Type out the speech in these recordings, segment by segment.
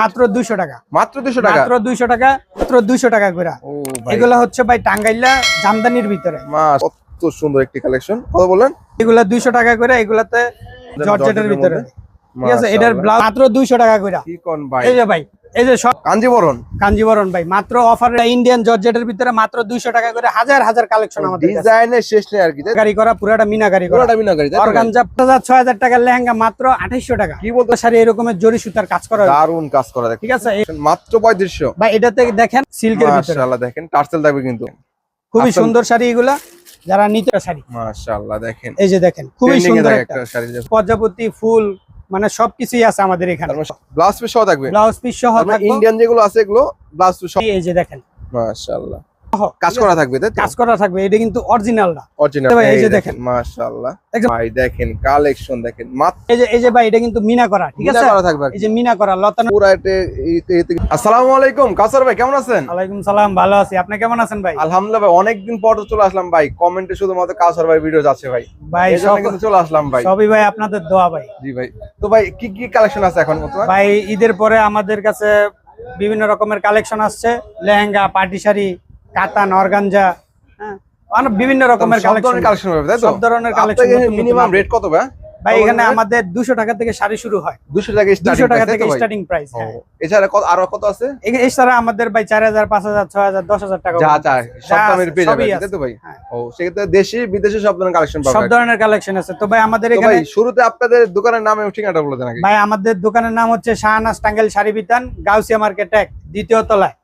মাত্র দুইশো টাকা। মাত্র টাকা? মাত্র দুইশো টাকা মাত্র দুইশো টাকা করে এগুলা হচ্ছে ভাই টাঙ্গাইলা জামদানির ভিতরে। কত সুন্দর একটি কালেকশন কত বললেন? এগুলা দুইশো টাকা করে এগুলাতে জর্জেটের ভিতরে। ঠিক আছে এটার ব্লাউজ মাত্র দুইশো টাকা করে কি কোন ভাই? এই যে ভাই এই যে সব কাঞ্জিবরণ। কাঞ্জিবরণ ভাই মাত্র অফার ইন্ডিয়ান জর্জেটের ভিতরে মাত্র দুইশো টাকা করে হাজার হাজার কালেকশন আমাদের ডিজাইনের শেষ নেই আর কি গাড়ি করা পুরাটা মিনা গাড়ি করা। পুরোটা মিনাকারি তাই অর্গানজা পাঁচ হাজার ছয় হাজার টাকার লেহেঙ্গা মাত্র আঠাইশো টাকা। কি বলতে? শাড়ি এরকমের জরি সুতার কাজ করা। দারুণ কাজ করা ঠিক আছে মাত্র পঁয়ত্রিশশো। ভাই এটাতে দেখেন সিল্কের ভিতরে। মাশাআল্লাহ দেখেন টার্সেল থাকবে কিন্তু। খুবই সুন্দর শাড়ি এগুলা যারা নিতে শাড়ি। মাশাআল্লাহ দেখেন। এই যে দেখেন খুবই সুন্দর একটা একটা শাড়ি প্রজাপতি ফুল মানে সবকিছুই আছে আমাদের এখানে। ব্লাউজ পিস সহ থাকবে? ব্লাউজ পিস সহ থাকবে। ইন্ডিয়ান যেগুলো আছে এগুলো ব্লাউজ পিস এই যে দেখেন। মাশাআল্লাহ। কাজ করা থাকবে তাই কাজ করা থাকবে এটা কিন্তু অরিজিনাল না। অরিজিনাল ভাই, এই যে দেখেন। মাশাআল্লাহ। ভাই দেখেন কালেকশন দেখেন এই যে এই যে ভাই এটা কিন্তু মিনা করা ঠিক আছে? করা থাকবে এই যে মিনা করা লতানো পুরা এতে- আসসালামু আলাইকুম কাসার ভাই কেমন আছেন? ওয়ালাইকুম সালাম ভালো আছি। আপনি কেমন আছেন ভাই? আলহামদুলিল্লাহ ভাই অনেকদিন পর তো চলে আসলাম ভাই। কমেন্টে শুধুমাত্র কাসার ভাই ভিডিও যাচ্ছে ভাই। ভাই সব- কিন্তু চলে আসলাম ভাই। সবই ভাই আপনাদের দোয়া ভাই। জি ভাই। তো ভাই কি কি কালেকশন আছে এখন ভাই ঈদের পরে আমাদের কাছে বিভিন্ন রকমের কালেকশন আসছে। লেহেঙ্গা পার্টি শাড়ি কাতান অর্গানজা হ্যাঁ বিভিন্ন রকমের কালেকশন কালেকশন হবে তাই তো? সব ধরনের কালেকশন মিনিমাম রেট কত ভাই? ভাই এখানে আমাদের দুশো টাকা থেকে শাড়ি শুরু হয়। 200 টাকা স্টার্টিং টাকা টাকা থেকে স্টার্টিং প্রাইস হ্যাঁ। এছাড়া কত আরও কত আছে? এ- এছাড়া আমাদের ভাই চার হাজার পাঁচ হাজার ছয় হাজার দশ হাজার টাকা যা যা সব দামের পেয়ে যাবে তাই তো ভাই? হ্যাঁ। ও সেক্ষেত্রে দেশি বিদেশি সব ধরনের কালেকশন সব ধরনের কালেকশন আছে। তো ভাই আমাদের এখানে ভাই শুরুতে আপনাদের দোকানের নাম এবং ঠিকানাটা বলে দেন আগে। ভাই আমাদের দোকানের নাম হচ্ছে শাহনাজ টাঙ্গেল শাড়ি বিতান গাউসিয়া মার্কেট এক দ্বিতীয় তলায়।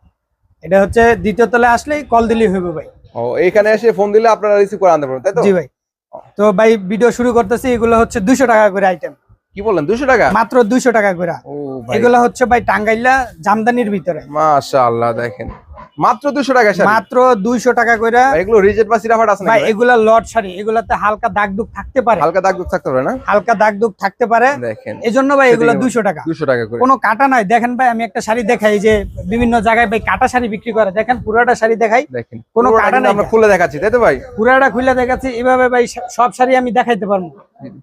এটা হচ্ছে দ্বিতীয় তলায় আসলে কল দিলেই হইবে ভাই। ও এখানে এসে ফোন দিলে আপনারা রিসিভ করে আনতে পারবেন তাই তো? জি ভাই। তো ভাই ভিডিও শুরু করতেছি এগুলো হচ্ছে 200 টাকা করে আইটেম কি বলেন 200 টাকা? মাত্র 200 টাকা করে। ও ভাই। এগুলো হচ্ছে ভাই টাঙ্গাইলা জামদানির ভিতরে। মাশাআল্লাহ দেখেন। মাত্র 200 টাকা শাড়ি? মাত্র দুইশো টাকা করে ভাই, এগুলো রিজেট বা সিরাফাট আছে ভাই? এগুলা লট শাড়ি এগুলাতে হালকা দাগ দুগ থাকতে পারে। হালকা দাগ দুগ থাকতে পারে না? হালকা দাগ দুগ থাকতে পারে। দেখেন। এই জন্য ভাই এগুলো সেটাই দুইশো টাকা। 200 টাকা করে। কোনো কাটা নাই। দেখেন ভাই আমি একটা শাড়ি দেখাই যে বিভিন্ন জায়গায় ভাই কাটা শাড়ি বিক্রি করে। দেখেন পুরাটা শাড়ি দেখাই। দেখেন কোনো কাটা নাই। আমরা খুলে দেখাচ্ছি তাই তো ভাই? পুরাটা খুলে দেখাচ্ছি। এভাবে ভাই সব শাড়ি আমি দেখাইতে পারব।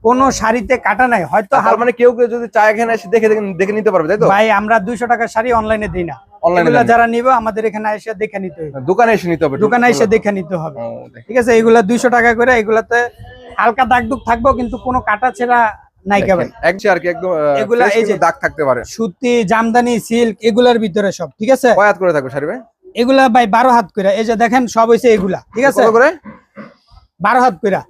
কোন শাড়িতে কাটা নাই। হয়তো মানে কেউ কেউ যদি চায় এখানে এসে দেখে দেখে- দেখে নিতে পারবে তাই তো? ভাই আমরা দুইশো টাকার শাড়ি অনলাইনে দিই না। এগুলা যারা নিবে আমাদের এখানে এসে দেখে নিতে হবে। দোকানে এসে নিতে হবে দোকানে এসে দেখে নিতে হবে। ঠিক আছে এগুলা দুইশো টাকা করে এগুলাতে হালকা দাগ দুগ থাকব কিন্তু কোনো কাটা ছেঁড়া সুতি জামদানি সিল্ক এগুলার ভিতরে সব ঠিক আছে? করে থাকবে শাড়ি এগুলা ভাই বারো হাত করে এই যে দেখেন সব হয়েছে এগুলা ঠিক আছে? বারো হাত করে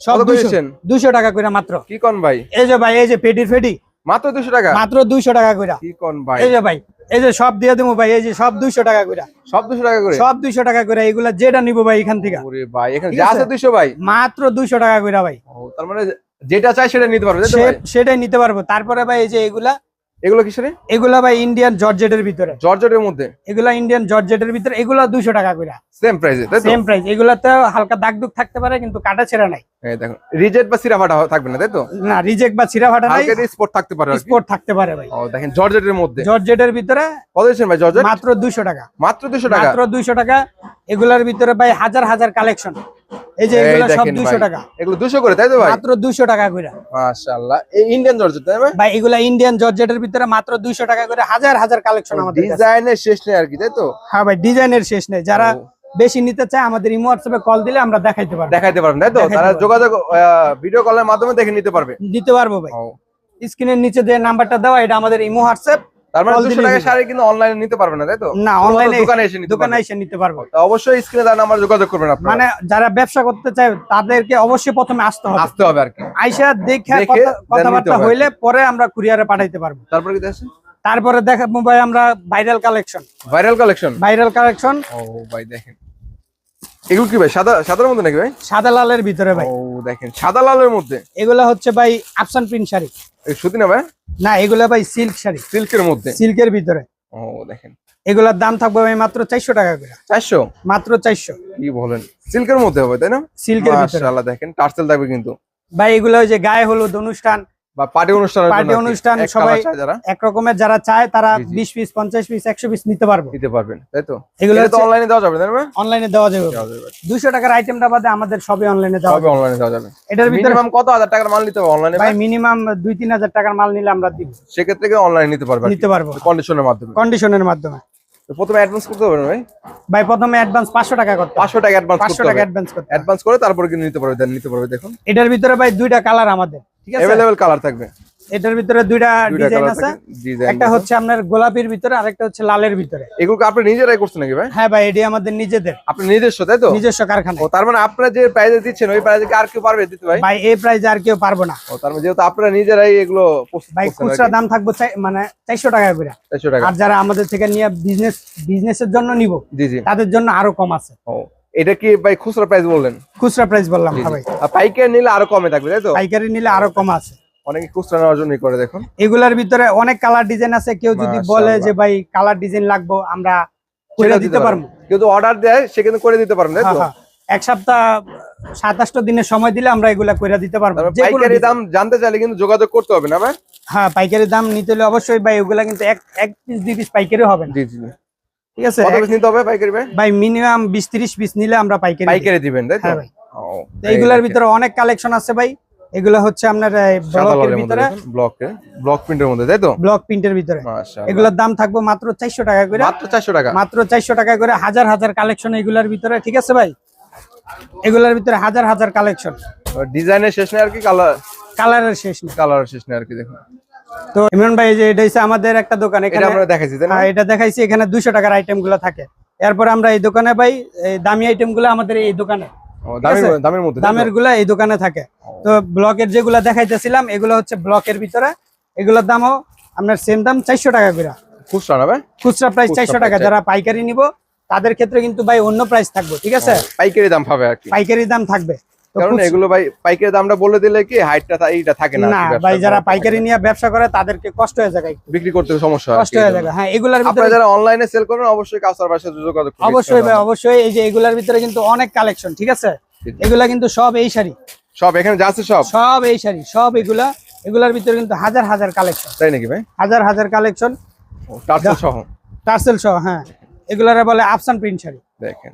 সব দুইশো? দুইশো টাকা করে মাত্র। কি কোন ভাই? এই যে ভাই এই যে পেটির ফেটি মাত্র 200 টাকা? মাত্র দুইশো টাকা করে। কি কোন ভাই? এই যে ভাই এই যে সব দিয়ে দেবো ভাই এই যে সব দুইশো টাকা করে। সব দুশো টাকা করে? সব দুইশো টাকা করে এগুলা যেটা নিবো ভাই এখান থেকে। দুইশো ভাই এখানে যা আছে? আছে 200 ভাই। মাত্র দুইশো টাকা করে ভাই। তার মানে যেটা চাই সেটা নিতে পারবে? সেটাই নিতে পারব। তারপরে ভাই এই যে এগুলা এগুলো কিসের? এগুলা ভাই ইন্ডিয়ান জর্জেটের ভিতরে। জর্জেটের মধ্যে? এগুলা ইন্ডিয়ান জর্জেটের ভিতরে এগুলা দুইশো টাকা করে। সেম প্রাইসে তাই তো? সেম প্রাইস এগুলাতে হালকা দাগ দুগ থাকতে পারে কিন্তু কাটা ছেঁড়া নাই। এই দেখো রিজেট বা সিরাফাটা থাকবে না তাই তো? না রিজেক্ট বা ছিঁড়া ফাটা নাই। হালকা স্পট থাকতে পারে। স্পোর্ট থাকতে পারে ভাই। ও দেখেন জর্জেটের মধ্যে। জর্জেটের ভিতরে কত দিচ্ছেন ভাই জর্জেট? মাত্র দুইশো টাকা। মাত্র 200 টাকা? মাত্র দুইশো টাকা। এগুলার ভিতরে ভাই হাজার হাজার কালেকশন এই যে এগুলো সব দেখেন দুইশো ভাই। টাকা। এগুলো 200 করে তাই তো ভাই? মাত্র দুইশো টাকা করে। মাশাআল্লাহ। এই ইন্ডিয়ান জর্জেট তাই ভাই? ভাই এগুলা ইন্ডিয়ান জর্জেটের ভিতরে মাত্র দুইশো টাকা করে হাজার হাজার কালেকশন আমাদের ডিজাইনের শেষ নেই আর কি তাই তো? হ্যাঁ ভাই ডিজাইনের শেষ নেই। যারা বেশি নিতে চায় আমাদের ইমো হোয়াটসঅ্যাপে কল দিলে আমরা দেখাইতে পারব। দেখাইতে পারবেন তাই তো? তারা যোগাযোগ ভিডিও কলের মাধ্যমে দেখে নিতে পারবে। দিতে পারব ভাই। স্ক্রিনের নিচে যে নাম্বারটা দেওয়া এটা আমাদের ইমো হোয়াটসঅ্যাপ। তার মানে 200 টাকা শাড়ি কিন্তু অনলাইনে নিতে পারবে না তাই তো? না অনলাইনে দোকানে এসে নিতে দোকানে এসে নিতে পারবে। তো অবশ্যই স্ক্রিনে আমার যোগাযোগ করবেন আপনারা। মানে যারা ব্যবসা করতে চায় তাদেরকে অবশ্যই প্রথমে আসতে হবে। আসতে হবে আর কি। আইসা দেখে দেখে কথাবার্তা হইলে পরে আমরা কুরিয়ারে পাঠাইতে পারব। তারপরে কি আছে তারপরে দেখা মোবাইল আমরা viral collection viral collection viral collection ও ভাই দেখেন। এগুলো কি ভাই? সাদা সাদার মধ্যে নাকি ভাই? সাদা লালের ভিতরে ভাই। ও দেখেন সাদা লালের মধ্যে। এগুলা হচ্ছে ভাই আফসান প্রিন্ট শাড়ি। সুতি না ভাই? না এগুলা ভাই সিল্ক শাড়ি। সিল্কের মধ্যে? সিল্কের ভিতরে। ও দেখেন। এগুলার দাম থাকবে ভাই মাত্র চারশো টাকা করে। চারশো? মাত্র চারশো। কি বলেন? সিল্কের মধ্যে হবে তাই না? সিল্কের ভিতরে। মাশাআল্লাহ দেখেন টার্সেল থাকবে কিন্তু। ভাই এগুলো ওই যে গায়ে হলুদ অনুষ্ঠান বা পার্টি অনুষ্ঠান Party অনুষ্ঠান সবাই- এক রকমের যারা চায় তারা জি, জি। বিশ পিস পঞ্চাশ পিস একশো পিস নিতে পারব। নিতে পারবেন তাই তো? এগুলো তো অনলাইনে দেওয়া যাবে না অনলাইনে দেওয়া যাবে। দুইশো টাকার আইটেমটা বাদে আমাদের সবই অনলাইনে দেওয়া সবই যাবে। অনলাইনে দেওয়া যাবে। এটার ভিতরে মিনিমাম কত হাজার টাকার মাল নিতে হবে অনলাইনে ভাই মিনিমাম দুই তিন হাজার টাকার মাল নিলে আমরা দিব। সেক্ষেত্রে কি অনলাইনে নিতে পারবে নিতে পারব। কন্ডিশনের মাধ্যমে। কন্ডিশনের মাধ্যমে। প্রথমে অ্যাডভান্স করতে হবে ভাই? ভাই প্রথমে অ্যাডভান্স পাঁচশো টাকা করতে পাঁচশো টাকা অ্যাডভান্স পাঁচশো করতে টাকা অ্যাডভান্স করতে অ্যাডভান্স করে তারপরে কিন্তু নিতে পারবে দেন নিতে পারবে দেখুন। এটার ভিতরে ভাই দুইটা কালার আমাদের। ঠিক আছে? অ্যাভেলেবেল কালার থাকবে। এটার ভিতরে দুইটা ডিজাইন আছে। একটা হচ্ছে আপনার গোলাপির ভিতরে আরেকটা হচ্ছে লালের ভিতরে। এগুলো কি আপনি নিজেরাই করছেন নাকি ভাই? হ্যাঁ ভাই এটি আমাদের নিজেদের। আপনি নিজস্ব তাই তো? নিজস্ব কারখানা ও তার মানে আপনারা যে প্রাইজে দিচ্ছেন ওই প্রাইজে আর কেউ পারবে দিতে ভাই? ভাই এই প্রাইজে আর কেউ পারব না। ও তার মানে যেহেতু আপনারা নিজেরাই এগুলো ভাই খুচরা দাম থাকব মানে চারশো টাকা করে। চারশো টাকা। আর যারা আমাদের থেকে নিয়ে বিজনেস বিজনেসের জন্য নিব জি জি। তাদের জন্য আরও কম আছে। ও এটা কি ভাই খুচরা প্রাইস বললেন? খুচরা প্রাইস বললাম হ্যাঁ। ভাই। পাইকারি নিলে আরও কমে থাকবে তাই তো? পাইকারি নিলে আরও কম আছে। অনেকে খুচরা নেওয়ার জন্যই করে দেখুন। এগুলার ভিতরে অনেক কালার ডিজাইন আছে কেউ যদি বলে যে ভাই কালার ডিজাইন লাগবো আমরা করে দিতে পারব। কেউ তো অর্ডার দেয় সে কিন্তু করে দিতে পারবেন তাই হ্যাঁ, তো? হ্যাঁ। এক সপ্তাহ সাতাশটা দিনের সময় দিলে আমরা এগুলা করে দিতে পারব। পাইকারি দাম জানতে চাইলে কিন্তু যোগাযোগ করতে হবে না ভাই? হ্যাঁ পাইকারি দাম নিতে হলে অবশ্যই ভাই ওগুলা কিন্তু এক এক পিস দুই পিস পাইকারি হবে না। জি জি। ঠিক আছে? কত পিস নিতে হবে পাইকারি ভাই? ভাই মিনিমাম বিশ তিরিশ পিস নিলে আমরা পাইকারি পাইকারি দিবেন তাই তো? হ্যাঁ ভাই। এইগুলার ভিতরে অনেক কালেকশন আছে ভাই। এগুলো হচ্ছে আপনার ব্লকের ভিতরে। ব্লকে ব্লক প্রিন্টের মধ্যে তাই তো? ব্লক প্রিন্টের ভিতরে। এগুলোর দাম থাকবে মাত্র চারশো টাকা করে। মাত্র 400 টাকা? মাত্র চারশো টাকা করে হাজার হাজার কালেকশন এগুলার ভিতরে ঠিক আছে ভাই? এগুলার ভিতরে হাজার হাজার কালেকশন ডিজাইনের শেষ নেই আর কি কালার কালারের শেষ নেই। কালার শেষ নেই আর কি দেখুন। তো ইমরান ভাই যে এটা হচ্ছে আমাদের একটা দোকান এখানে আমরা দেখাইছি হ্যাঁ, এটা দেখাইছি এখানে দুইশো টাকার আইটেমগুলো থাকে। এরপর আমরা এই দোকানে ভাই দামি আইটেমগুলো আমাদের এই দোকানে। দামেরগুলা এই দোকানে থাকে। তো ব্লকের যেগুলা দেখাইতেছিলাম এগুলো হচ্ছে ব্লকের ভিতরে। এগুলোর দামও আপনার সেম দাম চারশো টাকা করে। খুচরা ভাই? খুচরা প্রাইস চারশো টাকা যারা পাইকারি নিব তাদের ক্ষেত্রে কিন্তু ভাই অন্য প্রাইস থাকবে ঠিক আছে? পাইকারি দাম পাবে পাইকারি দাম থাকবে। কারণ এগুলো ভাই পাইকারি দামটা বলে দিলে কি হাইটটা এইটা থাকে না না ভাই যারা পাইকারি নিয়ে ব্যবসা করে তাদেরকে কষ্ট হয়ে যায়। বিক্রি করতে সমস্যা কষ্ট হয়ে যায় হ্যাঁ এগুলার আপনারা ভিতরে যারা অনলাইনে সেল করবেন অবশ্যই কাউসার বাসায় যোগাযোগ অবশ্যই ভাই অবশ্যই। এই যে এগুলার ভিতরে কিন্তু অনেক কালেকশন ঠিক আছে। এগুলা কিন্তু সব এই শাড়ি। সব এখানে যা আছে সব? সব এই শাড়ি সব এগুলা। এগুলার ভিতরে কিন্তু হাজার হাজার কালেকশন তাই নাকি ভাই? হাজার হাজার কালেকশন টার্সেল সহ? টার্সেল সহ হ্যাঁ। এগুলারে বলে আফসান প্রিন্ট শাড়ি। দেখেন।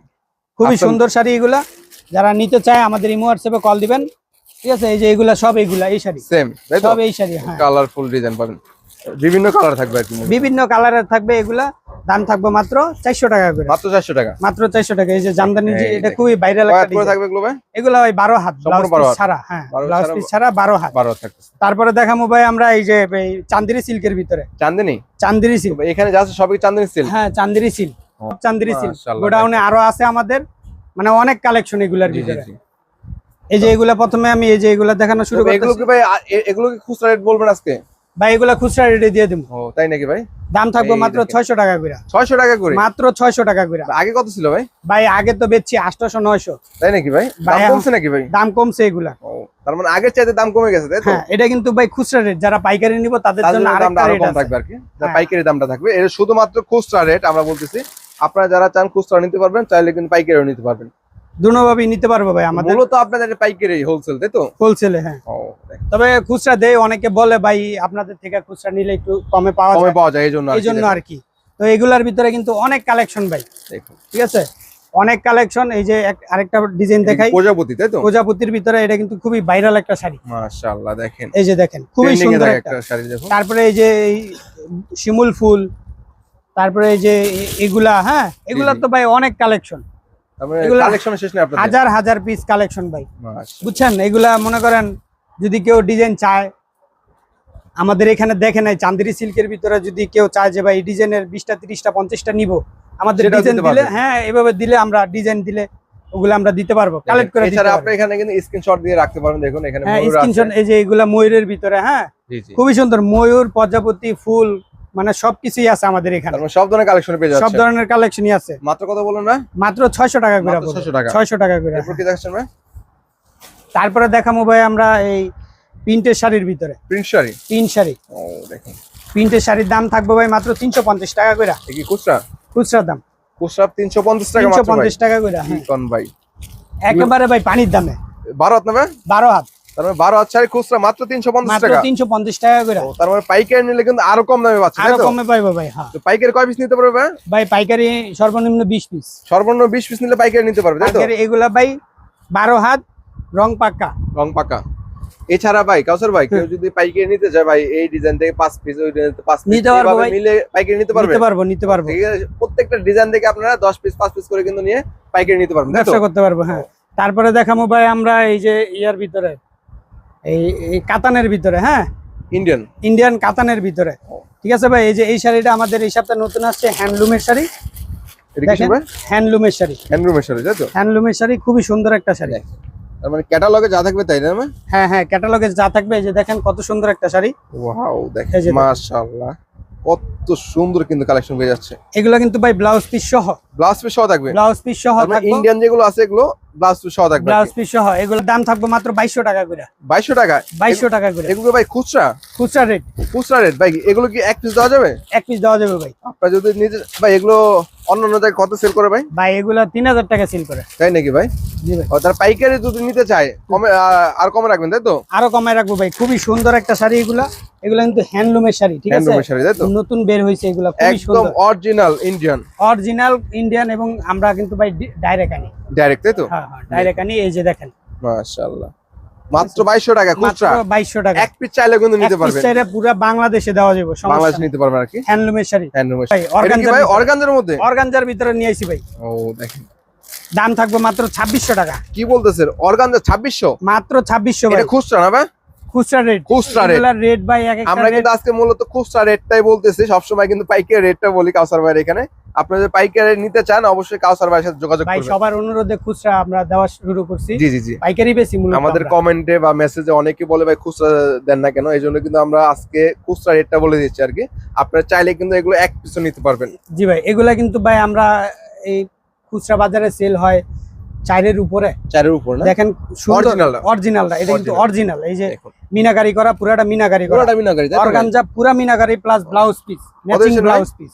খুবই সুন্দর শাড়ি এগুলা। যারা নিতে চায় আমাদের ইমো হোয়াটসঅ্যাপে কল দিবেন। ঠিক আছে? এই যে এগুলা সব এগুলা এই শাড়ি। সেম সব এই শাড়ি হ্যাঁ। কালারফুল ডিজাইন পাবেন। বিভিন্ন কালার থাকবে আর কি বিভিন্ন কালারের থাকবে এগুলা দাম থাকবে মাত্র চারশো টাকা করে। মাত্র চারশো টাকা? মাত্র চারশো টাকা এই যে জামদানি যে এটা খুবই ভাইরাল একটা ডিজাইন থাকবে এগুলো ভাই? এগুলা ওই বারো হাত সম্পূর্ণ ব্লাউজ ছাড়া হ্যাঁ ব্লাউজ পিস ছাড়া বারো হাত। বারো থাকবে তারপরে দেখামো ভাই আমরা এই যে এই চান্দিরি সিল্কের ভিতরে। চান্দিনী? চান্দিরি সিল্ক। এখানে যা আছে সবই চান্দিনী সিল্ক? হ্যাঁ চান্দিরি সিল্ক। ও, চান্দিরি সিল্ক। গোডাউনে আরও আছে আমাদের। মানে অনেক কালেকশন এগুলার ভিতরে। এই যে এগুলা প্রথমে আমি এই যে এগুলা দেখানো শুরু তবে এগুলো কি ভাই এগুলো কি খুচরা রেট বলবেন আজকে? ভাই এগুলা খুচরা রেটে দিয়ে দিব ও তাই নাকি ভাই? দাম থাকবে মাত্র দেখেন। ছয়শো টাকা করে। ছয়শো টাকা করে? মাত্র ছয়শো টাকা করে। আগে কত ছিল ভাই? ভাই আগে তো বেচছি আটশোশো নয়শো। তাই নাকি ভাই? দাম কমছে নাকি ভাই? দাম কমছে এগুলা। ও তার মানে আগের চাইতে দাম কমে গেছে তাই তো? হ্যাঁ এটা কিন্তু ভাই খুচরা রেট যারা পাইকারি নিব তাদের জন্য আরেকটা আরও রেট কম থাকবে আর কি। যার হ্যাঁ। পাইকারি দামটা থাকবে এটা শুধুমাত্র খুচরা রেট আমরা বলতেছি। আপনারা যারা চান খুচরা নিতে পারবেন চাইলে কিন্তু পাইকারিও নিতে পারবেন। দুনোভাবেই নিতে পারব ভাই আমাদের। মূলত আপনাদের পাইকারি হোলসেল তাই তো? হোলসেলে হ্যাঁ। তবে খুচরা দেয় অনেকে বলে ভাই আপনাদের থেকে খুচরা নিলে একটু কমে পাওয়া যায়। পাওয়া যায় এই জন্য আর কি, তো এগুলার ভিতরে কিন্তু অনেক কালেকশন ভাই। দেখুন। ঠিক আছে? অনেক কালেকশন এই যে আরেকটা ডিজাইন দেখাই। প্রজাপতি তাই তো? প্রজাপতির ভিতরে এটা কিন্তু খুবই ভাইরাল একটা শাড়ি। মাশাআল্লাহ দেখেন। এই যে দেখেন খুবই সুন্দর একটা। শাড়ি দেখুন। তারপরে এই যে শিমুল ফুল তারপরে এই যে এগুলা হ্যাঁ? এগুলা তো ভাই অনেক কালেকশন হাজার হাজার পিস কালেকশন ভাই। বুঝছেন? এগুলা মনে করেন যদি কেউ ডিজাইন চায় আমাদের এখানে দেখে নাই চান্দেরি সিল্কের ভিতরে যদি কেউ চায় যে ভাই এই ডিজাইনের বিশটা তিরিশটা পঞ্চাশটা নিব আমাদের ডিজাইন দিলে হ্যাঁ এভাবে দিলে আমরা ডিজাইন দিলে ওগুলো আমরা দিতে পারব কালেক্ট করে দিতে আপনি এখানে কিন্তু স্ক্রিনশট দিয়ে রাখতে পারবেন দেখুন এখানে হ্যাঁ ময়ূর স্ক্রিনশট এই যে এগুলা ময়ূরের ভিতরে হ্যাঁ? খুবই সুন্দর ময়ূর প্রজাপতি ফুল মানে সবকিছুই আছে আমাদের এখানে। সব ধরনের কালেকশন পেয়ে যাচ্ছে সব ধরনের কালেকশনই আছে। মাত্র কত বলুন না মাত্র ছয়শো টাকা করে 600 টাকা। ছয়শো টাকা করে। এরপর কি দেখাচ্ছেন ভাই? তারপরে দেখাবো ভাই আমরা এই প্রিন্টের শাড়ির ভিতরে। প্রিন্ট শাড়ি? প্রিন্ট শাড়ি। ও দেখুন। প্রিন্টের শাড়ির দাম থাকবে ভাই মাত্র তিনশো পঞ্চাশ টাকা করে। এ কি খুচরা? খুচরা দাম। খুচরা তিনশো পঞ্চাশ টাকা তিনশো মাত্র ভাই। পঞ্চাশ টাকা করে হ্যাঁ। কোন ভাই। একেবারে ভাই পানির দামে। বারো হাত নেবে বারো হাত। তার বারো হাজার খুচরা মাত্র তিনশো পঞ্চাশ মাত্র টাকা। তিনশো পঞ্চাশ টাকা করে। ও, তার মানে পাইকারি নিলে কিন্তু আরও কম দামে পাচ্ছে আরও তো? কমে পাইবো ভাই হ্যাঁ। তো পাইকারি কয় পিস নিতে পারবে ভাই? ভাই পাইকারি সর্বনিম্ন পিস। সর্বনিম্ন বিশ পিস নিলে পাইকারি নিতে পারবে তাই তো? পাইকারি এগুলা ভাই বারো হাত রং রং পাকা এছাড়া ভাই কাউসার ভাই কেউ যদি পাইকারি নিতে ভাই এই ডিজাইন থেকে পাঁচ পিস ওই ডিজাইন থেকে পাঁচ পিস নিতে পারব ভাই। মিলে পাইকারি নিতে পারবে নিতে পারব নিতে পারব। ঠিক আছে প্রত্যেকটা ডিজাইন থেকে আপনারা দশ পিস পাঁচ পিস করে কিন্তু নিয়ে পাইকারি নিতে পারবেন ব্যবসা করতে পারব হ্যাঁ। তারপরে দেখাবো ভাই আমরা এই যে ইয়ার ভিতরে। এই কাতানের ভিতরে হ্যাঁ? ইন্ডিয়ান ইন্ডিয়ান কাতানের ভিতরে। ঠিক আছে ভাই এই যে এই শাড়িটা আমাদের এই সপ্তাহে নতুন আসছে হ্যান্ডলুমের শাড়ি। হ্যান্ডলুমের শাড়ি। হ্যান্ডলুমের শাড়ি তাই তো? হ্যান্ডলুমের শাড়ি খুবই সুন্দর একটা শাড়ি। তার মানে ক্যাটালগে যা থাকবে তাই না হ্যাঁ হ্যাঁ ক্যাটালগে যা থাকবে এই যে দেখেন কত সুন্দর একটা শাড়ি। ওয়াও দেখেন। মাশাআল্লাহ। কত সুন্দর কিন্তু কালেকশন হয়ে যাচ্ছে। এগুলো কিন্তু ভাই ব্লাউজ পিস সহ। ব্লাউজ পিস সহ থাকবে? ব্লাউজ পিস সহ থাকবে। ইন্ডিয়ান যেগুলো আছে এগুলো ব্লাউজ পিস সহ থাকবে ব্লাউজ পিস সহ এগুলোর দাম থাকবে মাত্র বাইশশো টাকা করে। বাইশশো টাকা? বাইশশো টাকা করে। এগুলো ভাই খুচরা? খুচরা রেট খুচরা রেট ভাই এগুলো কি এক পিস দেওয়া যাবে? এক পিস দেওয়া যাবে ভাই। আপনারা যদি নিজে ভাই এগুলো অন্য অন্য জায়গায় কত সেল করে ভাই? ভাই এগুলো তিন হাজার টাকা সেল করে। তাই নাকি ভাই? জি ভাই। তার পাইকারি যদি নিতে চায় কমে আর কমে রাখবেন তাই তো? আরও কমায় রাখব ভাই খুবই সুন্দর একটা শাড়ি এগুলা। এগুলো কিন্তু হ্যান্ডলুমের শাড়ি ঠিক আছে? হ্যান্ডলুমের শাড়ি তাই তো? নতুন বের হয়েছে এগুলা খুবই একদম অরিজিনাল ইন্ডিয়ান অরিজিনাল ইন্ডিয়ান এবং আমরা কিন্তু ভাই ডাইরেক্ট আনি। ডাইরেক্ট তাই তো? হ্যাঁ হ্যাঁ ডাইরেক্ট আনি এই যে দেখেন। মাশাআল্লাহ। মাত্র বাইশশো টাকা খুচরা। বাইশশো টাকা। এক পিস চাইলে কিন্তু নিতে পারবেন। চাইলে পুরো বাংলাদেশে দেওয়া যাবে বাংলাদেশ নিতে পারবেন আর কি? হ্যান্ডলুমের শাড়ি। হ্যান্ডলুমের শাড়ি। এটা ভাই অর্গানজার মধ্যে? অর্গানজার ভিতরে নিয়ে আইছি ভাই। ও দেখেন। দাম থাকবে মাত্র ছাব্বিশশো টাকা। কি বলতেছেন? অর্গানজার ছাব্বিশশো? মাত্র ছাব্বিশশো ভাই। এটা খুচরা না ভাই? খুচরা রেট। খুচরা rate। রেট ভাই এক আমরা কিন্তু আজকে মূলত খুচরা রেটটাই বলতেছি। সবসময় কিন্তু পাইকারি রেটটা বলি কাউসার ভাইয়ের এখানে। আপনারা যদি পাইকারি নিতে চান অবশ্যই কাউসার ভাইয়ের সাথে যোগাযোগ ভাই সবার অনুরোধে খুচরা আমরা দেওয়া শুরু করছি। জি জি জি। পাইকারি বেশি মূলত আমাদের কমেন্টে বা মেসেজে অনেকে বলে ভাই খুচরা দেন না কেন? এই জন্য কিন্তু আমরা আজকে খুচরা রেটটা বলে দিচ্ছি আর কি। আপনারা চাইলে কিন্তু এগুলো এক পিছু নিতে পারবেন। জি ভাই এগুলা কিন্তু ভাই আমরা এই খুচরা বাজারে সেল হয় চারের উপরে। চারের উপরে দেখেন Original অরিজিনালটা এটা কিন্তু অরিজিনাল এই যে দেখুন। মিনাকারি করা পুরাটা মিনাকারি করা। পুরোটা মিনাকারি? অর্গানজা পুরা meenakari plus blouse piece matching blouse piece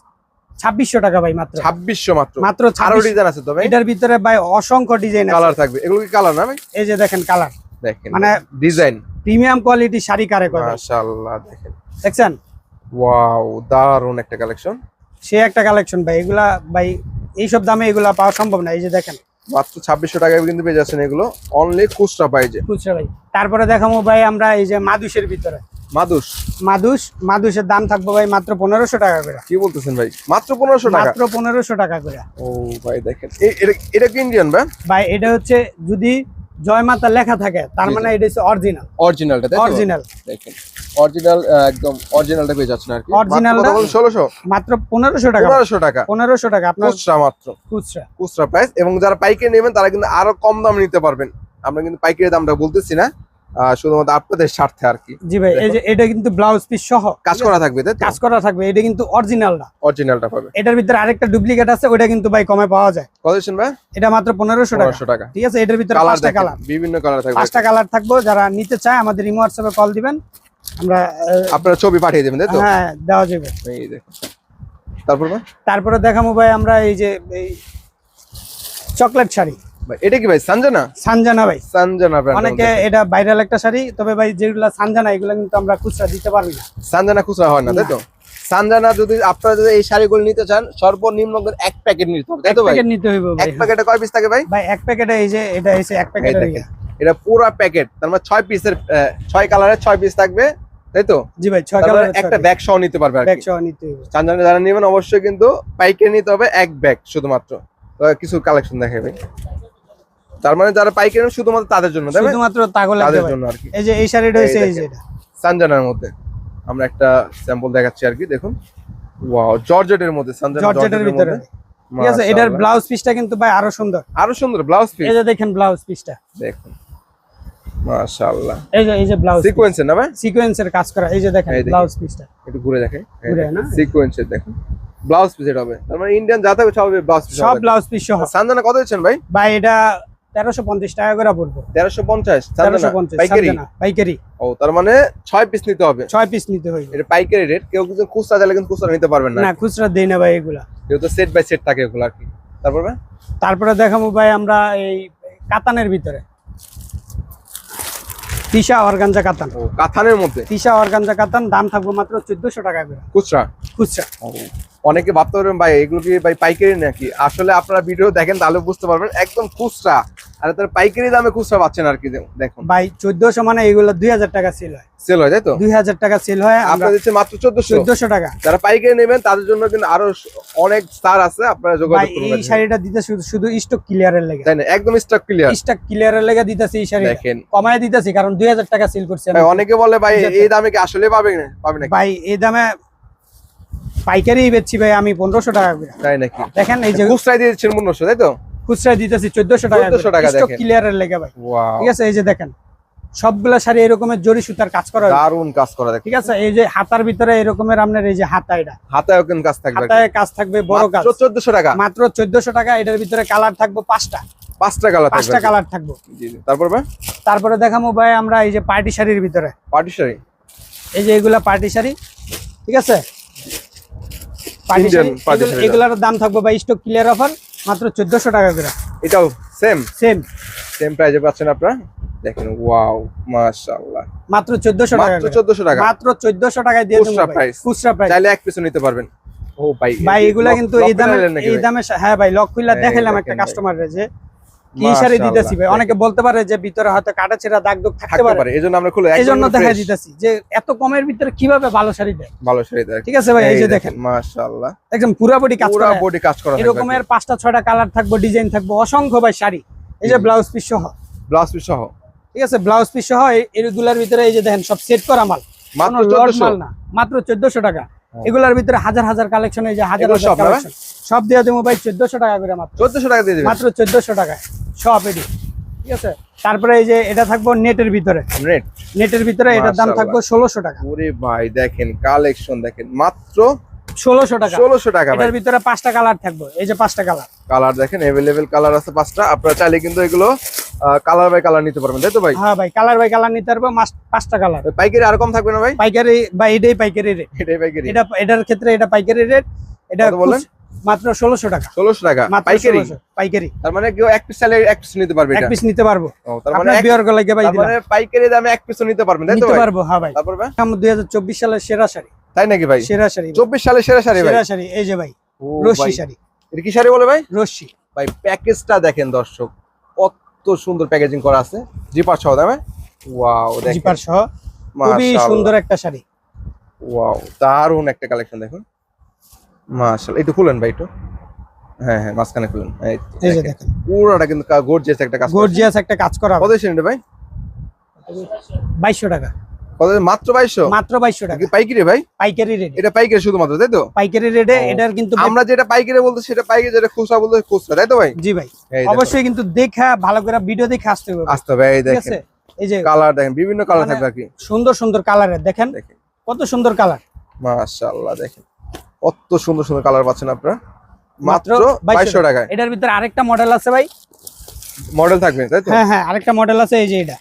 ছাব্বিশশো টাকা ভাই মাত্র। ছাব্বিশশো মাত্র। মাত্র আরও ডিজাইন আছে তো ভাই? এটার ভিতরে ভাই অসংখ্য ডিজাইন কালার থাকবে। এগুলো কি কালার না ভাই? এই যে দেখেন কালার দেখেন মানে- ডিজাইন প্রিমিয়াম কোয়ালিটি শাড়ি কারে করে। মাশাআল্লাহ দেখেন। দেখছেন? ওয়াও দারুণ একটা কালেকশন সে একটা কালেকশন ভাই এগুলা ভাই এইসব দামে এগুলা পাওয়া সম্ভব না। এই যে দেখেন মাত্র ছাব্বিশশো টাকায় কিন্তু পেয়ে যাচ্ছেন এগুলো। অনলি খুচরা পাইছে খুচরা ভাই তারপরে দেখাবো ভাই আমরা এই যে মাদুসের ভিতরে। মাদুস মাদুস মাদুসের দাম থাকবে ভাই মাত্র পনেরোশো টাকা করে। কি বলতেছেন ভাই? মাত্র পনেরোশো টাকা? মাত্র পনেরোশো টাকা করে। ও ভাই দেখেন। এটা কি ইন্ডিয়ান ভাই? ভাই এটা হচ্ছে যদি জয় মাতা লেখা থাকে তার মানে এটা হচ্ছে অরিজিনাল অরিজিনালটা অরিজিনাল দেখেন অরিজিনাল একদম অরিজিনালটা পেয়ে যাচ্ছেন আর কি। Original টা? ষোলোশো? মাত্র পনেরোশো টাকা। পনেরোশো টাকা। পনেরোশো টাকা আপনার খুচরা মাত্র। খুচরা। খুচরা প্রাইস এবং যারা পাইকারি নেবেন তারা কিন্তু আরও কম দাম নিতে পারবেন। আমরা কিন্তু পাইকারি দামটা বলতেছি না। শুধুমাত্র আপনাদের স্বার্থে আর কি। জি ভাই এই যে এটা কিন্তু ব্লাউজ পিস সহ কাজ করা থাকবে কাজ করা থাকবে এটা কিন্তু অরিজিনাল না। অরিজিনালটা পাবে। এটার ভিতরে আরেকটা ডুপ্লিকেট আছে ওটা কিন্তু ভাই কমে পাওয়া যায়। কত ভাই? এটা মাত্র পনেরোশো টাকা। পনেরোশো টাকা। ঠিক আছে এটার ভিতরে পাঁচটা কালার বিভিন্ন কালার থাকবে। পাঁচটা কালার থাকব যারা নিতে চায় আমাদের ইমো হোয়াটসঅ্যাপে কল দিবেন। আমরা আপনারা ছবি পাঠিয়ে দেবেন তাই তো? হ্যাঁ দেওয়া যাবে। এই দেখুন। তারপর ভাই? তারপরে দেখাবো ভাই আমরা এই যে এই চকলেট শাড়ি। এটা কি ভাই সানজানা? সানজানা ভাই। সানজানা ব্র্যান্ড অনেকে এটা ভাইরাল একটা শাড়ি তবে ভাই যেগুলা সানজানা এগুলো কিন্তু আমরা খুচরা দিতে পারবি না। সানজানা খুচরা হয় না তাই তো? সানজানা যদি আপনারা যদি এই শাড়িগুলো নিতে চান সর্বনিম্ন এক প্যাকেট নিতে হবে তাই তো ভাই? প্যাকেট নিতে হইব ভাই। এক প্যাকেটে কয় পিস থাকে ভাই? ভাই এক প্যাকেটে এই যে এটা এসে এক এই প্যাকেটের এটা পুরো প্যাকেট তার মানে ছয় পিসের ছয় কালারের ছয় পিস থাকবে তাই তো? জি ভাই ছয় তারপরে কালার একটা ব্যাগ সহ নিতে পারবে ব্যাগ সহ নিতে হইব। চানজানা যারা নেবেন অবশ্যই কিন্তু পাইকারি নিতে হবে এক ব্যাগ শুধুমাত্র। কিছু কালেকশন দেখাবে তার মানে যারা পাইকারি শুধুমাত্র তাদের জন্য তাই না? শুধুমাত্র তাদের জন্য আর কি। এই যে এই শাড়িটা হয়েছে এই এই যে এটা। সানজানার মধ্যে আমরা একটা স্যাম্পল দেখাচ্ছি আর কি দেখুন। ওয়াও জর্জেটের মধ্যে সানজানা জর্জেটের ভিতরে। ঠিক আছে এটার ব্লাউজ পিসটা কিন্তু ভাই আরও সুন্দর। আরও সুন্দর ব্লাউজ পিস এই যে দেখেন ব্লাউজ পিসটা দেখুন। মাশাআল্লাহ। এই যে এই যে ব্লাউজ সিকোয়েন্সের না ভাই? সিকোয়েন্সের কাজ করা। এই যে দেখেন ব্লাউজ পিসটা একটু ঘুরে দেখে ঘুরে না? সিকোয়েন্সের দেখুন। ব্লাউজ পিস এটা হবে। তার মানে ইন্ডিয়ান যা থাকবে সব ব্লাউজ পিস সব ব্লাউজ পিস সহ। সানজানা কত দিচ্ছেন ভাই? ভাই এটা তেরোশো পঞ্চাশ টাকা করে পড়ব। তেরোশো পঞ্চাশ তেরোশো পঞ্চাশ পাইকারি? পাইকারি। ও তার মানে ছয় পিস নিতে হবে? ছয় পিস নিতে হইবে। এটা পাইকারি রেট কেউ কিন্তু খুচরা চাইলে কিন্তু খুচরা নিতে পারবেন না। না খুচরা দেই না ভাই এগুলা। যেহেতু সেট বাই সেট থাকে এগুলো আর কি। তারপর তারপরে দেখাবো ভাই আমরা এই কাতানের ভিতরে। তিশা অর্গানজা কাতান। ও কাথানের মধ্যে? তিশা অর্গানজা কাতান দাম থাকবে মাত্র চোদ্দশো টাকা করে। খুচরা? খুচরা। অনেকে ভাবতে পারবেন ভাই এগুলো কি ভাই পাইকারি নাকি? আসলে আপনারা ভিডিও দেখেন তাহলে বুঝতে পারবেন একদম খুচরা। আর তার পাইকারি দামে খুচরা পাচ্ছেন আর কি দেখুন। ভাই চোদ্দশো মানে এগুলো দুই হাজার টাকা সেল হয়। সেল হয় তাই তো? দুই হাজার টাকা সেল হয় আপনারা দিচ্ছেন মাত্র চোদ্দশো। চোদ্দশো টাকা। যারা পাইকারি নেবেন তাদের জন্য কিন্তু আরও অনেক স্টার আছে আপনারা ভাই যোগাযোগ এই শাড়িটা দিতে শুধু শুধু স্টক ক্লিয়ারের লেগে। তাই না? একদম স্টক ক্লিয়ার স্টক ক্লিয়ারের লেগে দিতেছি এই শাড়ি দেখেন। কমায় দিতেছি কারণ দুই হাজার টাকা সেল করছে ভাই অনেকে বলে ভাই এই দামে কি আসলে পাবে না পাবে নাকি? ভাই এই দামে পাইকারি বেচছি ভাই আমি পনেরোশো টাকা করে। তাই নাকি? দেখেন এই যে খুচরাই দিয়ে দিচ্ছেন পনেরোশো তাই তো? খুচরা দিতেছি চোদ্দশো টাকা 1400 টাকা স্টক। ক্লিয়ারের লেগে ভাই। ঠিক আছে এই যে দেখেন সবগুলা শাড়ি এরকমের জরি সুতার কাজ করা। দারুণ কাজ করা ঠিক আছে এই যে হাতার ভিতরে এরকমের আপনার এই যে হাতা এটা। হাতায় কিন্তু কাজ থাকবে হাতায় কাজ থাকবে বড় কাজ। চোদ্দশো টাকা? মাত্র চোদ্দশো টাকা এটার ভিতরে কালার থাকব পাঁচটা। পাঁচটা কালার থাকবে পাঁচটা কালার থাকব। জি জি। তারপর ভাই? তারপরে দেখাবো ভাই আমরা এই যে পার্টি শাড়ির ভিতরে। পার্টি শাড়ি? এই যে এগুলা পার্টি শাড়ি। ঠিক আছে পার্টি Indian শাড়ি party এগুলো- শাড়িটা। এগুলার দাম থাকবে ভাই স্টক ক্লিয়ার অফার মাত্র চোদ্দশো টাকা করে। এটাও সেম সেম সেম প্রাইজে পাচ্ছেন আপনারা? দেখেন ওয়াও মাশাআল্লাহ। মাত্র চোদ্দশো টাকা মাত্র করে। চোদ্দশো টাকা। মাত্র চোদ্দশো টাকায় দিয়ে দেবো খুচরা ভাই। price। প্রাইস চাইলে এক পিছু নিতে পারবেন। ও ভাই ভাই এগুলা কিন্তু এই দামে এই দামে হ্যাঁ ভাই লক খুললা দেখাইলাম একটা কাস্টমার যে কি শাড়ি দিতেছি ভাই? অনেকে বলতে পারে যে ভিতরে হয়তো কাটা ছেঁড়া দাগ দুগ থাকতে পারে। পারে এই জন্য আমরা খুলে এই জন্য একদম দেখা দিতেছি যে এত কমের ভিতরে কীভাবে ভালো শাড়ি দেয়? ভালো শাড়ি দেয়। ঠিক আছে ভাই এই যে দেখেন মাশাআল্লাহ। একদম পুরাপুরি কাজ পুরো বডি কাজ করা এরকমের পাঁচটা ছয়টা কালার থাকব ডিজাইন থাকব অসংখ্য ভাই শাড়ি। এই যে ব্লাউজ পিস সহ। ব্লাউজ পিস সহ। ঠিক আছে ব্লাউজ পিস সহ এই- এগুলার ভিতরে এই যে দেখেন সব সেট করা মাল। মাত্র 1400 মাল না। মাত্র চোদ্দশো টাকা। হ্যাঁ। এগুলার ভিতরে হাজার হাজার কালেকশন এই যে হাজার সব সব দিয়ে দেবো ভাই চোদ্দশো টাকা করে মাত্র। চোদ্দশো টাকা দিয়ে মাত্র চোদ্দশো টাকা সব এটি ঠিক আছে? তারপরে এই যে এটা থাকব নেটের ভিতরে। নেটের ভিতরে এটার দাম থাকব ষোলোশো টাকা। ওরে ভাই দেখেন কালেকশন দেখেন মাত্র ষোলোশো টাকা। ষোলোশো টাকা এটার ভিতরে পাঁচটা কালার থাকব। এই যে পাঁচটা কালার কালার দেখেন কালার আছে পাঁচটা। চাইলে কিন্তু এগুলো কালার বাই কালার নিতে পারবেন তাই তো ভাই? হ্যাঁ ভাই কালার বাই কালার নিতে পারব পাঁচটা কালার পাইকারি আর কম থাকবে না ভাই? পাইকারি বা এটাই পাইকারি রেট এটাই পাইকারি। এটা এটার ক্ষেত্রে এটা পাইকারি রেট এটা? খুচ- মাত্র ষোলোশো টাকা। 1600 টাকা পাইকারি? 1600 পাইকারি। তার মানে কেউ এক পিস চাইলে এক পিস নিতে পারবে এক পিস নিতে পারব। তার মানে বিয়ার গলাকে ভাই তার মানে পাইকারি দামে এক পিস নিতে পারবেন তাই তো নিতে পারব হ্যাঁ ভাই। তারপর ভাই? হাজার চব্বিশ সালের সেরা শাড়ি। তাই নাকি ভাই? সেরা শাড়ি ভাই। 24 সালে সেরা শাড়ি ভাই? সেরা শাড়ি এই যে ভাই ও রশ্মি শাড়ি। এটা কি শাড়ি বলে ভাই? রশ্মি। ভাই প্যাকেজটা দেখেন দর্শক। সুন্দর প্যাকেজিং করা আছে। জিপার সহ দামে ওয়াও জিপার সহ খুবই সুন্দর একটা শাড়ি। ওয়াও দারুণ একটা কালেকশন দেখুন। মাশাআল্লাহ একটু খুলেন ভাই একটু। হ্যাঁ হ্যাঁ মাঝখানে খুলেন। এই যে দেখেন। দেখেন। পুরোটা কিন্তু গর্জিয়াস একটা কাজ গর্জিয়াস একটা কাজ করা কত সেন্ট ভাই? 2200 টাকা। কত মাত্র 2200 মাত্র বাইশশো টাকা। পাইকারি ভাই? পাইকারি রেট এটা পাইকারি শুধুমাত্র তাই তো? পাইকারি রেটে এটার কিন্তু আমরা যেটা পাইকারি বলতে সেটা পাইকারি যেটা খুচরা বলতে খুচরা তাই তো ভাই? জি ভাই। অবশ্যই কিন্তু দেখা ভালো করে ভিডিও দেখে আসতে হবে। আসতে হবে এই দেখেন। এই যে কালার দেখেন বিভিন্ন কালার মানে- থাকবে কি। সুন্দর সুন্দর কালারের দেখেন? দেখেন। কত সুন্দর কালার মাশাআল্লাহ দেখেন। কত সুন্দর সুন্দর কালার পাচ্ছেন আপনারা। মাত্র মাত্র 2200 টাকায়। এটার ভিতরে আরেকটা মডেল আছে ভাই। মডেল থাকবে তাই তো? হ্যাঁ হ্যাঁ আরেকটা মডেল আছে এই যে এটা।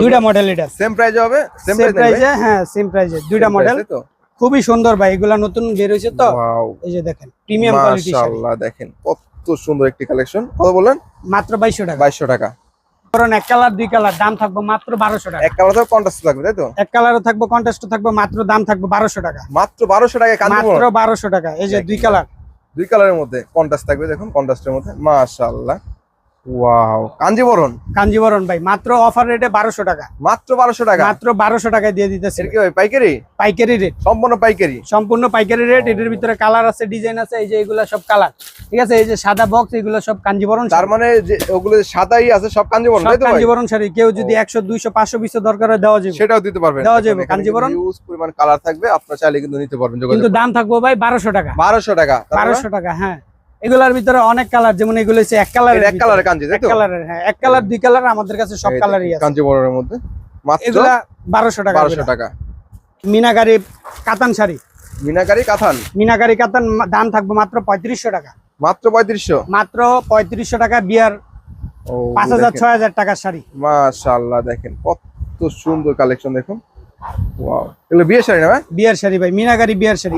দুইটা মডেল এটা। সেম প্রাইস হবে সেম প্রাইসে হ্যাঁ সেম প্রাইসে দুইটা মডেল তো? খুবই সুন্দর ভাই এগুলা নতুন বের হয়েছে তো? ওয়াও এই যে দেখেন প্রিমিয়াম কোয়ালিটি মাশাআল্লাহ দেখেন কত সুন্দর একটি কালেকশন কত বললেন? মাত্র বাইশশো টাকা। 2200 টাকা। কারণ এক কালার দুই কালার দাম থাকবে মাত্র বারোশো টাকা। এক কালার তো কন্ট্রাস্ট থাকবে তাই তো? এক কালারও থাকবে কন্টেস্টও থাকবে মাত্র দাম থাকবে বারোশো টাকা। মাত্র 1200 টাকায় কাঞ্জিবরম মাত্র বারোশো টাকা এই যে দুই কালার। দুই কালারের মধ্যে কন্ট্রাস্ট থাকবে দেখুন কন্ট্রাস্টের মধ্যে। মাশাআল্লাহ। ওয়াও কাঞ্জিবরম কাঞ্জিবরণ ভাই মাত্র অফার রেটে বারোশো টাকা। মাত্র 1200 টাকা? মাত্র বারোশো টাকায় দিয়ে দিতেছে। কি ভাই পাইকারি? পাইকারি রেট সম্পূর্ণ পাইকারি? সম্পূর্ণ পাইকারি রেট এটার ভিতরে কালার আছে ডিজাইন আছে এই যে এগুলা সব কালার ঠিক আছে এই যে সাদা বক্স এগুলো সব কাঞ্জিবরণ তার মানে যে ওগুলো সাদাই আছে সব কাঞ্জিবরম তাই তো ভাই? কাঞ্জিবরণ শাড়ি। কেউ যদি একশো দুইশো পাঁচশো পিসও দরকার হয় দেওয়া যাবে। সেটাও দিতে পারবেন। দেওয়া যাবে, কাঞ্জিবরম। ইউজ পরিমাণ কালার থাকবে আপনারা চাইলে কিন্তু নিতে পারবেন কিন্তু দাম থাকব ভাই বারোশো টাকা। বারোশো টাকা। তারপরে? বারোশো টাকা হ্যাঁ। এগুলার ভিতরে অনেক কালার যেমন এগুলো হচ্ছে এক কালার এক কালারের কাঞ্জি এক কালারের হ্যাঁ এক কালার দুই কালার আমাদের কাছে সব কালারই আছে। কাঞ্জিবরমের মধ্যে। মাত্র? এগুলা বারোশো টাকা। বারোশো করে। টাকা। মিনাকারি কাতান শাড়ি। মিনাকারি কাথান মিনাকারি কাতান দাম থাকবে মাত্র পঁয়ত্রিশশো টাকা। মাত্র পঁয়ত্রিশশো? মাত্র পঁয়ত্রিশশো টাকা বিয়ার ও পাঁচ হাজার ছয় হাজার টাকার শাড়ি। মাশাআল্লাহ দেখেন কত সুন্দর কালেকশন দেখুন। ওয়াও এগুলো বিয়ে শাড়ি না ভাই? বিয়ার শাড়ি ভাই মিনাকারি বিয়ার শাড়ি।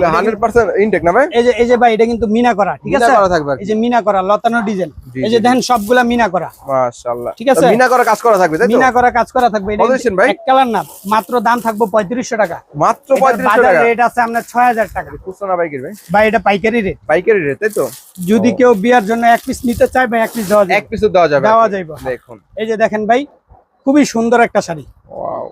ইনটেক না ভাই? এই যে এই যে ভাই এটা কিন্তু মিনা করা ঠিক মিনা আছে? করা থাকবে এই যে মিনা করা লতানো ডিজাইন। এই যে দেখেন সবগুলা মিনা করা। মাশাআল্লাহ। ঠিক আছে? মিনা করা কাজ করা থাকবে তাই তো? মিনা করা কাজ করা থাকবে এটা ভাই? এক কালার না মাত্র দাম থাকব টাকা। মাত্র টাকা? রেট আছে আপনার ছয় হাজার টাকা। খুচরা বাইকের ভাই? এটা পাইকারি রেট পাইকারি রেট তাই তো? যদি কেউ বিয়ার জন্য এক পিস নিতে চায় বা এক পিস দেওয়া যায় এক পিসও দেওয়া যাবে দেওয়া। দেখুন। এই যে দেখেন ভাই খুবই সুন্দর একটা শাড়ি। ওয়াও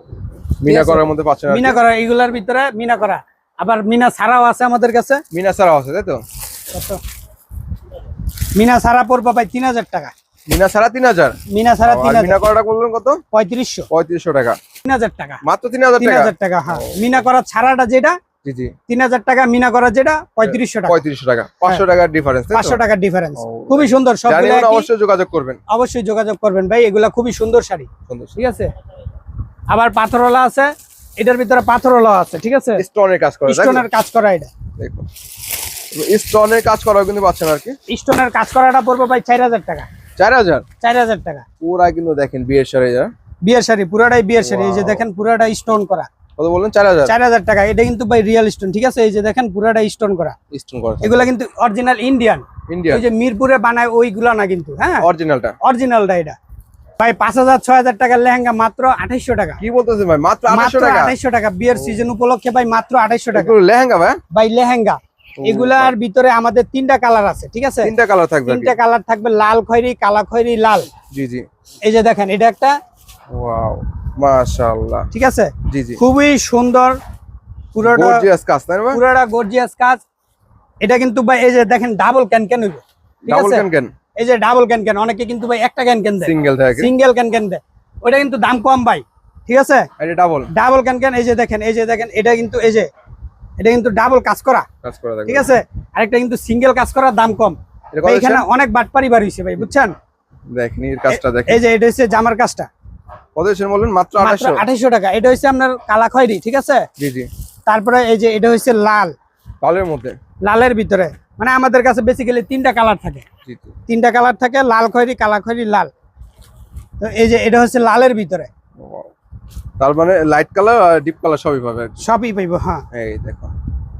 মিনা করার মধ্যে পাচ্ছেন মিনা করা এগুলার ভিতরে মিনা করা। আবার মিনা ছাড়াও আছে আমাদের কাছে? মিনা ছাড়াও আছে তাই তো? মিনা ছাড়া পড়ব ভাই তিন হাজার টাকা। মিনা ছাড়া তিন হাজার? মিনা ছাড়া তিন হাজার মিনা করাটা করলেন কত? পঁয়ত্রিশশো। পঁয়ত্রিশশো টাকা। তিন হাজার টাকা। মাত্র তিন হাজার তিন হাজার টাকা হ্যাঁ। মিনা করা ছাড়াটা যেটা জি জি। তিন হাজার টাকা মিনা করা যেটা পঁয়ত্রিশশো টাকা। পঁয়ত্রিশশো টাকা। পাঁচশো টাকার ডিফারেন্স পাঁচশো টাকার ডিফারেন্স খুবই সুন্দর সব অবশ্যই যোগাযোগ করবেন। অবশ্যই যোগাযোগ করবেন ভাই এগুলা খুবই সুন্দর শাড়ি। সুন্দর ঠিক আছে? আবার পাথরওয়ালা আছে এটার ভিতরে পাথরওয়ালা আছে ঠিক আছে? স্টোনের কাজ করে স্টোনের কাজ করা এটা। দেখুন। স্টোনের কাজ করাও কিন্তু পাচ্ছেন আর কি। স্টোনের কাজ করাটা পড়ব ভাই চার হাজার টাকা। চার হাজার? চার হাজার টাকা। পুরা কিন্তু দেখেন বিয়ের সারে যারা বিয়ের শাড়ি পুরাটাই বিয়ের শাড়ি এই যে দেখেন পুরাটা স্টোন করা। কত বললেন? হাজার? চার হাজার টাকা এটা কিন্তু ভাই রিয়েল স্টোন ঠিক আছে? এই যে দেখেন পুরাটা স্টোন করা। স্টোন করা। এগুলা কিন্তু অরিজিনাল ইন্ডিয়ান ইন্ডিয়া ওই যে মিরপুরে বানায় ওইগুলা না কিন্তু হ্যাঁ? অরিজিনালটা অরিজিনালটা এটা। ভাই পাঁচ হাজার ছয় হাজার টাকার লেহেঙ্গা মাত্র আঠাইশো টাকা। কি বলতেছেন ভাই? মাত্র টাকা? আঠাইশো টাকা বিয়ের সিজন উপলক্ষে ভাই মাত্র আঠাইশো টাকা। লেহেঙ্গা ভাই? ভাই লেহেঙ্গা। এগুলার ভিতরে আমাদের তিনটা কালার আছে ঠিক আছে? তিনটা কালার থাকবে তিনটা কালার থাকবে লাল খয়েরি কালা খয়েরি লাল। জি জি। এই যে দেখেন এটা একটা ওয়াও মাশাআল্লাহ। ঠিক আছে? জি জি। খুবই সুন্দর পুরোটা গর্জিয়াস কাজ তাই না ভাই? পুরোটা গর্জিয়াস কাজ। এটা কিন্তু ভাই এই যে দেখেন ডাবল ক্যান ক্যান হইবে। ডাবল ক্যান ক্যান এই যে ডাবল ক্যান ক্যান অনেকে কিন্তু ভাই একটা ক্যান ক্যান দেয়। সিঙ্গেল থাকে। সিঙ্গেল ক্যান ক্যান দেয়। ওটা কিন্তু দাম কম ভাই ঠিক আছে? এটা ডাবল ডাবল ক্যান ক্যান এই যে দেখেন এই যে দেখেন এটা কিন্তু এই যে এটা কিন্তু ডাবল কাজ করা। কাজ করা ঠিক আছে? আরেকটা কিন্তু সিঙ্গেল কাজ করার দাম কম। এখানে অনেক বাটপারি বার হইছে ভাই বুঝছেন? দেখেন এর কাজটা দেখেন এই যে এটা হচ্ছে জামার কাজটা। কত দিচ্ছেন বললেন? মাত্র মাত্র আঠাশশো আঠাইশো টাকা। এটা হচ্ছে আপনার কালা খয়েরি ঠিক আছে? জি জি। তারপরে এই যে এটা হচ্ছে লাল। পালের মধ্যে। লালের ভিতরে। মানে আমাদের কাছে বেসিক্যালি তিনটা কালার থাকে। তিনটা কালার থাকে লাল খয়েরি কালা খয়েরি লাল। তো এই যে এটা হচ্ছে লালের ভিতরে। তার মানে লাইট কালার আর ডিপ কালার সবই পাবে সবই পাইবো হ্যাঁ। এই দেখো।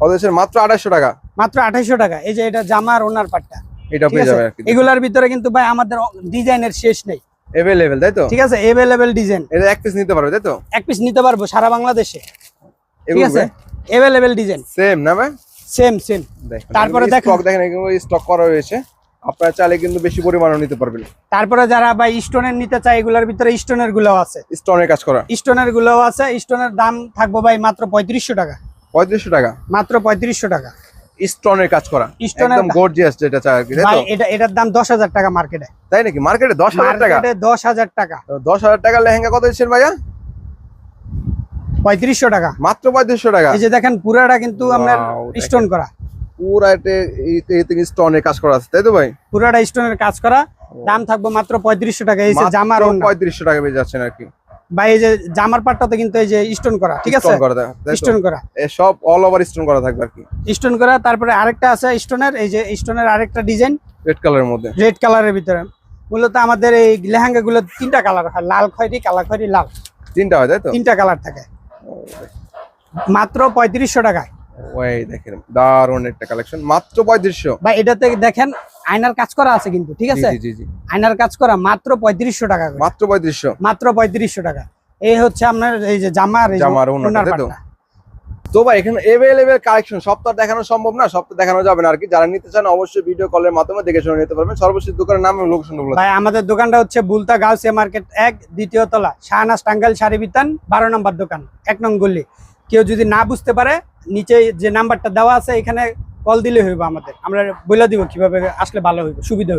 কত মাত্র আঠাশশো টাকা। মাত্র আঠাইশো টাকা। এই যে এটা জামা আর ওনার পাটটা। এটা পেয়ে যাবে এগুলার ভিতরে কিন্তু ভাই আমাদের ডিজাইনের শেষ নেই। এভেলেবেল তাই তো? ঠিক আছে? এভেলেবেল ডিজাইন এটা এক পিস নিতে পারবে তাই তো? এক পিস নিতে পারব সারা বাংলাদেশে। ঠিক আছে? এভেলেবেল ডিজাইন সেম না ভাই? সেম সেম তারপরে দেখেন। স্টক দেখেন স্টক করা রয়েছে। আপনারা চাইলে কিন্তু বেশি পরিমাণও নিতে পারবেন। তারপরে যারা ভাই স্টোনের নিতে চায় এগুলার ভিতরে স্টোনের গুলোও আছে। স্টোনের কাজ করা। স্টোনের গুলোও আছে স্টোনের দাম থাকব ভাই মাত্র পঁয়ত্রিশশো টাকা। পঁয়ত্রিশশো টাকা। মাত্র পঁয়ত্রিশশো টাকা। স্টোনের কাজ করা। একদম গর্জিয়াস যেটা চাই ভাই এটা এটার দাম দশ হাজার টাকা মার্কেটে তাই নাকি? মার্কেটে দশ হাজার টাকা? মার্কেটে দশ হাজার টাকা। তো দশ হাজার টাকা লেহেঙ্গা কত দিচ্ছেন ভাইয়া? পঁয়ত্রিশশো টাকা। মাত্র পঁয়ত্রিশশো টাকা? এই যে দেখেন পুরাটা কিন্তু আপনার স্টোন করা। স্টোনের কাজ করা আছে তাই তো ভাই? পুরাটা স্টোনের কাজ করা। দাম থাকব মাত্র পঁয়ত্রিশশো টাকা এই যে জামার। পঁয়ত্রিশশো টাকা পেয়ে যাচ্ছেন আর কি। বা এই যে জামার পাটটাতে কিন্তু এই যে স্টোন করা ঠিক আছে? স্টোন সব অল ওভার স্টোন করা থাকবে আর কি। স্টোন করা তারপরে আরেকটা আছে স্টোনের এই যে স্টোনের আরেকটা ডিজাইন রেড কালারের মধ্যে। রেড কালারের ভিতরে। মূলত আমাদের এই লেহেঙ্গা গুলো তিনটা কালার হয় লাল খয়েরি কালা খয়েরি লাল। তিনটা হয় তাই তো? তিনটা কালার থাকে। মাত্র পঁয়ত্রিশশো টাকায়। ওই দেখেন দারুণ একটা কালেকশন মাত্র পঁয়ত্রিশশো। বা এটাতে দেখেন আয়নার কাজ করা আছে কিন্তু ঠিক আছে? আয়নার কাজ করা মাত্র পঁয়ত্রিশশো টাকা মাত্র পঁয়ত্রিশশো। মাত্র পঁয়ত্রিশশো টাকা। এই হচ্ছে আপনার এই যে জামার জামার তো? ভাই, এখানে এভেলেবেল কালেকশন সব তো দেখানো সম্ভব না, সব তো দেখানো যাবে না আর কি যারা নিতে চান অবশ্যই ভিডিও কলের মাধ্যমে দেখে শুনে নিতে পারবেন। সর্বশেষ দোকানের নাম লোকেশন বলে ভাই, আমাদের দোকানটা হচ্ছে বুলতা গাউসিয়া মার্কেট এক, দ্বিতীয় তলা, শাহনাজ টাঙ্গাইল শাড়ি বিতান, বারো নম্বর দোকান, এক নং গল্লি কেউ যদি না বুঝতে পারে, নিচে যে নাম্বারটা দেওয়া আছে, এখানে কল দিলে হইব আমাদের। আমরা বলে দিব কীভাবে আসলে ভালো হইব, সুবিধা